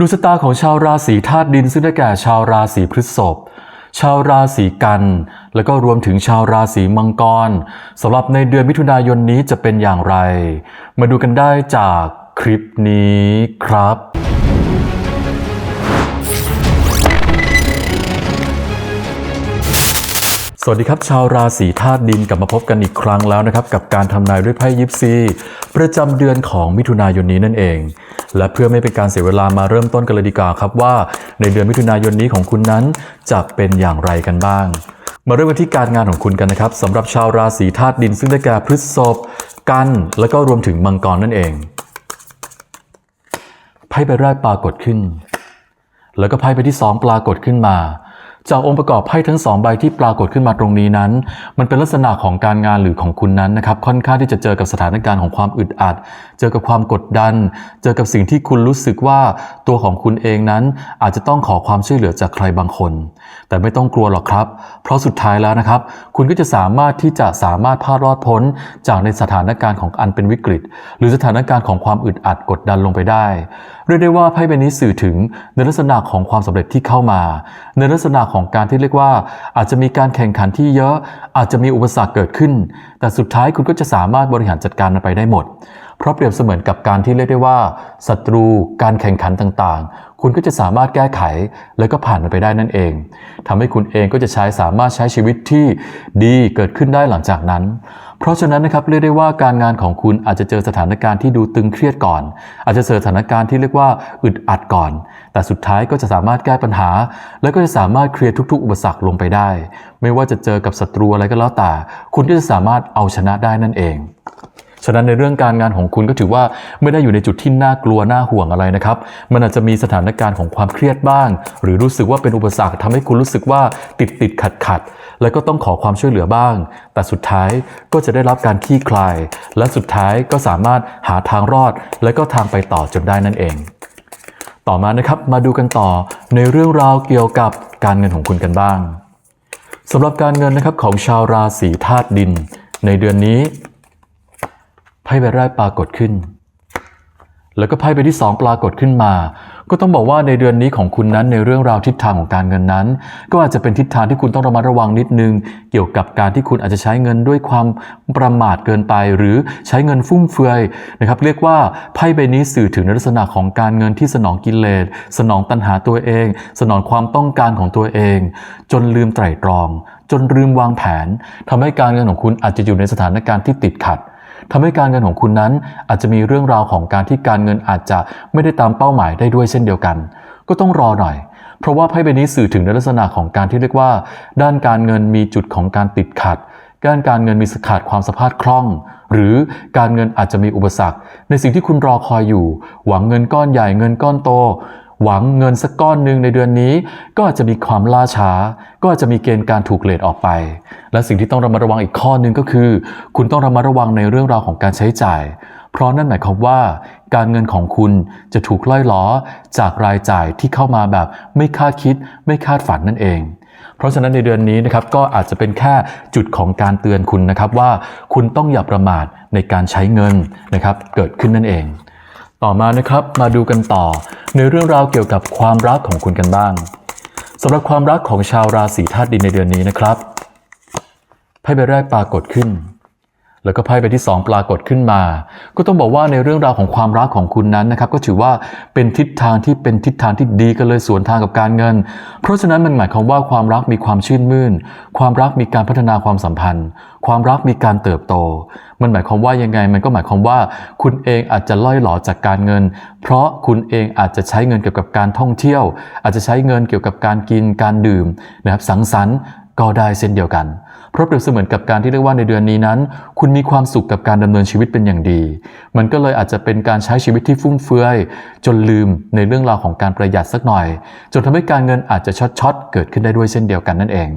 ดูชะตาของชาวราศีธาตุดินซึ่งได้แก่ชาวราศีพฤษภ ชาวราศีกัน แล้วก็รวมถึงชาวราศีมังกรสำหรับในเดือนมิถุนายนนี้จะเป็นอย่างไร มาดูกันได้จากคลิปนี้ครับ สวัสดีครับชาวราศีธาตุดินกลับมาพบกันอีกครั้งแล้วนะครับ กับการทำนายด้วยไพ่ยิปซี ประจำเดือนของมิถุนายนนี้นั่นเอง และเพื่อไม่เป็นการเสียเวลามาเริ่มต้นกันเลยดีกว่าครับว่า ในเดือนมิถุนายนนี้ของคุณนั้นจะเป็นอย่างไรกันบ้าง มาเริ่มกันที่การงานของคุณกันนะครับสำหรับชาวราศีธาตุดิน ซึ่งได้แก่พฤษภกัน และก็รวมถึงมังกรนั่นเองไพ่ใบแรกปรากฏขึ้น แล้วก็ไพ่ใบที่สองปรากฏขึ้นมา จากองค์ประกอบไพ่ทั้งสองใบที่ปรากฏขึ้นมาตรงนี้นั้น มันเป็นลักษณะของการงานหรือของคุณนั้นนะครับ ค่อนข้างที่จะเจอกับสถานการณ์ของความอึดอัด เจอกับความกดดัน เจอกับสิ่งที่คุณรู้สึกว่าตัวของคุณเองนั้น อาจจะต้องขอความช่วยเหลือจากใครบางคน แต่ไม่ต้องกลัวหรอกครับ เพราะสุดท้ายแล้วนะครับ คุณก็จะสามารถที่จะสามารถพารอดพ้น จากในสถานการณ์ของอันเป็นวิกฤต หรือสถานการณ์ของความอึดอัดกดดันลงไปได้ เรียกได้ว่าไพ่ใบนี้สื่อถึงในลักษณะของความสำเร็จที่เข้ามา ในลักษณะของการที่เรียกว่า อาจจะมีการแข่งขันที่เยอะ อาจจะมีอุปสรรคเกิดขึ้น แต่สุดท้ายคุณก็จะสามารถบริหารจัดการมันไปได้หมด เพราะเปรียบเสมือนกับการที่เรียกได้ว่าศัตรู การแข่งขันต่างๆ คุณก็จะสามารถแก้ไข แล้วก็ผ่านมันไปได้นั่นเองทำให้คุณเองก็จะใช้สามารถใช้ชีวิตที่ดีเกิดขึ้นได้หลังจากนั้น เพราะฉะนั้นนะครับเรียกได้ว่าการงานของคุณอาจจะเจอสถานการณ์ที่ดูตึงเครียดก่อน อาจจะเจอสถานการณ์ที่เรียกว่าอึดอัดก่อน แต่สุดท้ายก็จะสามารถแก้ปัญหา แล้วก็จะสามารถเคลียร์ทุก ๆ อุปสรรคลงไปได้ ไม่ว่าจะเจอกับศัตรูอะไรก็แล้วแต่ คุณก็จะสามารถเอาชนะได้นั่นเอง ฉะนั้นในเรื่องการงานของคุณก็ถือว่าไม่ได้อยู่ในจุดที่น่ากลัวน่าห่วงอะไรนะครับ มันอาจจะมีสถานการณ์ของความเครียดบ้าง หรือรู้สึกว่าเป็นอุปสรรคทำให้คุณรู้สึกว่าติดติดขัดขัดแล้วก็ต้องขอความช่วยเหลือบ้าง แต่สุดท้ายก็จะได้รับการคลี่คลาย และสุดท้ายก็สามารถหาทางรอด และก็ทางไปต่อจนได้นั่นเอง ต่อมานะครับมาดูกันต่อในเรื่องราวเกี่ยวกับการเงินของคุณกันบ้างสำหรับการเงินนะครับของชาวราศีธาตุดิน ในเดือนนี้ ไพ่ใบแรกปรากฏขึ้น แล้วก็ไพ่ใบที่สองปรากฏขึ้นมา ก็ต้องบอกว่าในเดือนนี้ของคุณนั้นในเรื่องราวทิศทางของการเงินนั้น ก็อาจจะเป็นทิศทางที่คุณต้องระมัดระวังนิดนึง เกี่ยวกับการที่คุณอาจจะใช้เงินด้วยความประมาทเกินไป หรือใช้เงินฟุ่มเฟือยนะครับ เรียกว่าไพ่ใบนี้สื่อถึงลักษณะของการเงินที่สนองกิเลสสนองตัณหาตัวเอง สนองความต้องการของตัวเอง จนลืมไตร่ตรอง จนลืมวางแผนทำให้การเงินของคุณอาจจะอยู่ในสถานการณ์ที่ติดขัด ทำให้การเงินของคุณนั้นอาจจะมีเรื่องราวของการที่การเงินอาจจะไม่ได้ตามเป้าหมายได้ด้วยเช่นเดียวกัน ก็ต้องรอหน่อย เพราะว่าไพ่ใบนี้สื่อถึงในลักษณะของการที่เรียกว่า ด้านการเงินมีจุดของการติดขัดด้านการเงินมีสขาดความสะพาดคล่อง หรือการเงินอาจจะมีอุปสรรค ในสิ่งที่คุณรอคอยอยู่ หวังเงินก้อนใหญ่เงินก้อนโต หวังเงินสักก้อนหนึ่งในเดือนนี้ ก็จะมีความล่าช้า ก็จะมีเกณฑ์การถูกเลทออกไป และสิ่งที่ต้องระมัดระวังอีกข้อหนึ่งก็คือ คุณต้องระมัดระวังในเรื่องราวของการใช้จ่าย เพราะนั่นหมายความว่า การเงินของคุณจะถูกล่อยล้อจากรายจ่ายที่เข้ามาแบบไม่คาดคิด ไม่คาดฝันนั่นเองเพราะฉะนั้นในเดือนนี้นะครับก็อาจจะเป็นแค่จุดของการเตือนคุณนะครับว่าคุณต้องอย่าประมาทในการใช้เงินนะครับเกิดขึ้นนั่นเอง ต่อมานะครับมาดูกันต่อในเรื่องราวเกี่ยวกับความรักของคุณกันบ้างสำหรับความรักของชาวราศีธาตุดินในเดือนนี้นะครับไพ่ใบแรกปรากฏขึ้น แล้วก็ไพ่ใบที่ 2 ปรากฏขึ้นมา ก็ต้องบอกว่าในเรื่องราวของความรักของคุณนั้นนะครับก็ถือว่าเป็นทิศทางที่เป็นทิศทางที่ดีกันเลยสวนทางกับการเงิน เพราะฉะนั้นมันหมายความว่าความรักมีความชื่นมื่น ความรักมีการพัฒนาความสัมพันธ์ ความรักมีการเติบโต มันหมายความว่ายังไง มันก็หมายความว่า คุณเองอาจจะล่อยหลอจากการเงิน เพราะคุณเองอาจจะใช้เงินเกี่ยวกับการท่องเที่ยว อาจจะใช้เงินเกี่ยวกับการกินการดื่มนะครับสังสรรค์ก็ได้เช่นเดียวกัน ราะเปรียบเสมือนกับการที่เรียกว่าในเดือนนี้นั้น คุณมีความสุขกับการดำเนินชีวิตเป็นอย่างดี มันก็เลยอาจจะเป็นการใช้ชีวิตที่ฟุ่มเฟือย จนลืมในเรื่องราวของการประหยัดสักหน่อย จนทำให้การเงินอาจจะช็อตช็อตๆเกิดขึ้นได้ด้วยเช่นเดียวกันนั่นเอง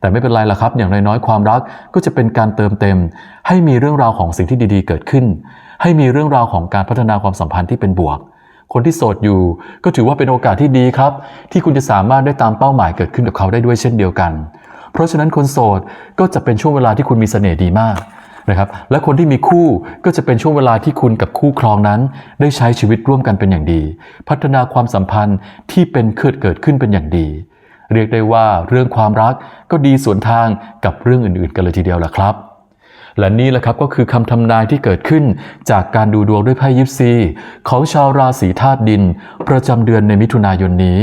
แต่ไม่เป็นไรละครับ อย่างน้อยๆความรักก็จะเป็นการเติมเต็ม ให้มีเรื่องราวของสิ่งที่ดีๆ เกิดขึ้น ให้มีเรื่องราวของการพัฒนาความสัมพันธ์ที่เป็นบวกคนที่โสดอยู่ก็ถือว่าเป็นโอกาสที่ดีครับ ที่คุณจะสามารถได้ตามเป้าหมายเกิดขึ้นกับเขาได้ด้วยเช่นเดียวกัน เพราะฉะนั้นคนโสดก็จะเป็นช่วงเวลาที่คุณมีเสน่ห์ดีมากนะครับและคนที่มีคู่ก็จะเป็นช่วงเวลาที่คุณกับคู่ครองนั้น ได้ใช้ชีวิตร่วมกันเป็นอย่างดี พัฒนาความสัมพันธ์ที่เป็นเกิดเกิดขึ้นเป็นอย่างดี เรียกได้ว่าเรื่องความรักก็ดีสวนทางกับเรื่องอื่นๆ กันเลยทีเดียวล่ะครับ และนี่แหละครับก็คือคำทำนายที่เกิดขึ้นจากการดูดวงด้วยไพ่ยิปซี ของชาวราศีธาตุดิน ประจำเดือนในมิถุนายนนี้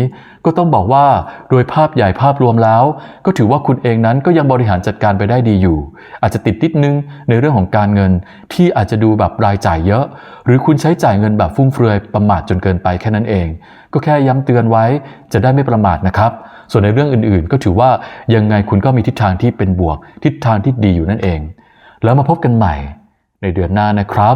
ก็ต้องบอกว่าโดยภาพใหญ่ภาพรวมแล้ว ก็ถือว่าคุณเองนั้นก็ยังบริหารจัดการไปได้ดีอยู่ อาจจะติดนิดนึงในเรื่องของการเงินที่อาจจะดูแบบรายจ่ายเยอะ หรือคุณใช้จ่ายเงินแบบฟุ่มเฟือยประมาทจนเกินไปแค่นั้นเอง ก็แค่ย้ำเตือนไว้จะได้ไม่ประมาทนะครับ ส่วนในเรื่องอื่นๆ ก็ถือว่ายังไงคุณก็มีทิศทางที่เป็นบวก ทิศทางที่ดีอยู่นั่นเอง แล้วมาพบกันใหม่ในเดือนหน้านะครับ